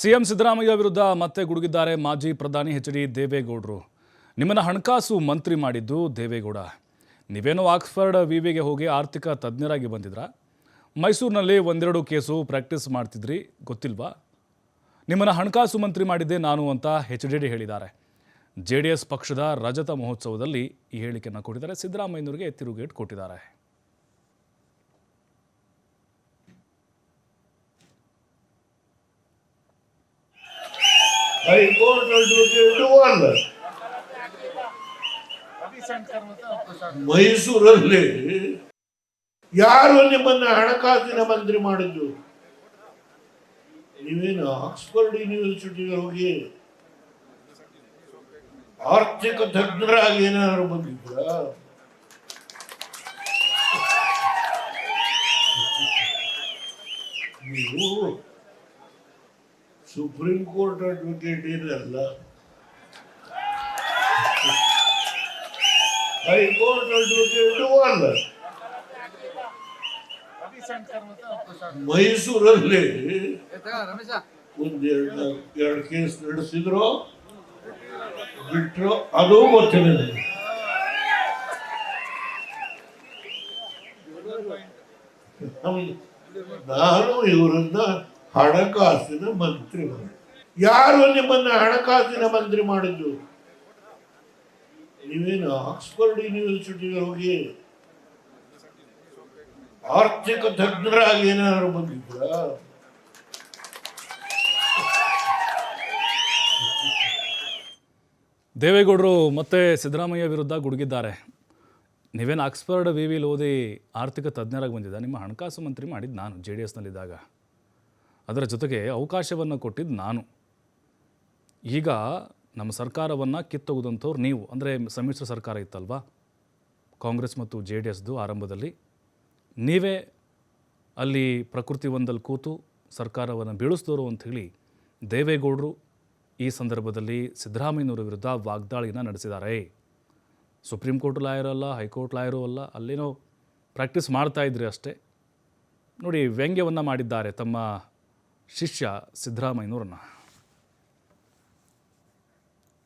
CM Siddaramaiah ವಿರುದ್ಧ ಮತ್ತೆ ಗುಡುಗಿದ್ದಾರೆ ಮಾಜಿ ಪ್ರಧಾನಿ ಎಚ್ ಡಿ ದೇವೇಗೌಡರು. ನಿಮ್ಮನ್ನು ಹಣಕಾಸು ಮಂತ್ರಿ ಮಾಡಿದ್ದು ದೇವೇಗೌಡ. ನೀವೇನೋ ಆಕ್ಸ್ಫರ್ಡ್ ವಿವಿಗೆ ಹೋಗಿ ಆರ್ಥಿಕ ತಜ್ಞರಾಗಿ ಬಂದಿದ್ರಾ? ಮೈಸೂರಿನಲ್ಲಿ ಒಂದೆರಡು ಕೇಸು ಪ್ರಾಕ್ಟೀಸ್ ಮಾಡ್ತಿದ್ರಿ, ಗೊತ್ತಿಲ್ವಾ? ನಿಮ್ಮನ್ನು ಹಣಕಾಸು ಮಂತ್ರಿ ಮಾಡಿದ್ದೆ ನಾನು ಅಂತ ಎಚ್ ಡಿ ಡಿ ಹೇಳಿದ್ದಾರೆ. ಜೆ ಡಿ ಎಸ್ ಪಕ್ಷದ ರಜತ ಮಹೋತ್ಸವದಲ್ಲಿ ಈ ಹೇಳಿಕೆಯನ್ನು ಕೊಟ್ಟಿದ್ದಾರೆ. ಸಿದ್ದರಾಮಯ್ಯನವರಿಗೆ ತಿರುಗೇಟ್ ಕೊಟ್ಟಿದ್ದಾರೆ. ಮೈಸೂರಲ್ಲಿ ಯಾರು ನಿಮ್ಮನ್ನ ಹಣಕಾಸಿನ ಮಂತ್ರಿ ಮಾಡಿದ್ದು? ನೀವೇನು ಆಕ್ಸ್ಫರ್ಡ್ ಯೂನಿವರ್ಸಿಟಿಗೆ ಹೋಗಿ ಆರ್ಥಿಕ ತಜ್ಞರಾಗಿ ಏನಾದ್ರು ಬಂದಿದ್ರ ನೀವು ಸುಪ್ರೀಂ ಕೋರ್ಟ್ ಅಡ್ವೊಕೇಟ್ ಏನಲ್ಲ ಹೈಕೋರ್ಟ್ ಅಡ್ವೊಕೇಟ್ ಅಲ್ಲ ಮೈಸೂರಲ್ಲಿ ಒಂದೆರಡು, ಎರಡು ಕೇಸ್ ನಡೆಸಿದ್ರು. ಬಿಟ್ರು, ಅದು ಗೊತ್ತಿದೆ. ನಾನು ಇವರನ್ನ ಹಣಕಾಸಿನ ಮಂತ್ರಿ ಯಾರು ನಿಮ್ಮನ್ನ ಹಣಕಾಸಿನ ಮಂತ್ರಿ ಮಾಡಿದ್ದು? ನೀವೇನು ಆಕ್ಸ್ಫರ್ಡ್ ಯೂನಿವರ್ಸಿಟಿಗೆ ಹೋಗಿ ಆರ್ಥಿಕ ತಜ್ಞರಾಗಿ ಏನಾದ್ರು ಬಂದಿದ್ರ ದೇವೇಗೌಡರು ಮತ್ತೆ ಸಿದ್ದರಾಮಯ್ಯ ವಿರುದ್ಧ ಗುಡುಗಿದ್ದಾರೆ. ನೀವೇನು ಆಕ್ಸ್ಫರ್ಡ್ ವಿ ವಿಲ್ ಓದಿ ಆರ್ಥಿಕ ತಜ್ಞರಾಗಿ ಬಂದಿದ್ದ ನಿಮ್ಮ ಹಣಕಾಸು ಮಂತ್ರಿ ಮಾಡಿದ್ದು ನಾನು ಜೆ ಡಿ ಎಸ್ನಲ್ಲಿದ್ದಾಗ ಅದರ ಜೊತೆಗೆ ಅವಕಾಶವನ್ನು ಕೊಟ್ಟಿದ್ದು ನಾನು. ಈಗ ನಮ್ಮ ಸರ್ಕಾರವನ್ನು ಕಿತ್ತೊಗೆದಂಥವ್ರು ನೀವು. ಅಂದರೆ ಸಮ್ಮಿಶ್ರ ಸರ್ಕಾರ ಇತ್ತಲ್ವಾ? ಕಾಂಗ್ರೆಸ್ ಮತ್ತು ಜೆ ಡಿ ಎಸ್ದು ಆರಂಭದಲ್ಲಿ. ನೀವೇ ಅಲ್ಲಿ ಪ್ರಕೃತಿ ಒಂದಲ್ಲಿ ಕೂತು ಸರ್ಕಾರವನ್ನು ಅಂತ ಹೇಳಿ ದೇವೇಗೌಡರು ಈ ಸಂದರ್ಭದಲ್ಲಿ ಸಿದ್ದರಾಮಯ್ಯನವರ ವಿರುದ್ಧ ವಾಗ್ದಾಳಿನ ನಡೆಸಿದ್ದಾರೆ ಸುಪ್ರೀಂ ಕೋರ್ಟ್ ಲಾಯರ್ ಅಲ್ಲ, ಹೈಕೋರ್ಟ್ ಲಾಯರು ಅಲ್ಲ, ಅಲ್ಲೇನೋ ಪ್ರಾಕ್ಟೀಸ್ ಮಾಡ್ತಾಯಿದ್ರಿ ಅಷ್ಟೇ. ನೋಡಿ ವ್ಯಂಗ್ಯವನ್ನು ಮಾಡಿದ್ದಾರೆ ತಮ್ಮ ಶಿಷ್ಯ ಸಿದ್ದರಾಮಯ್ಯನವ್ರನ್ನ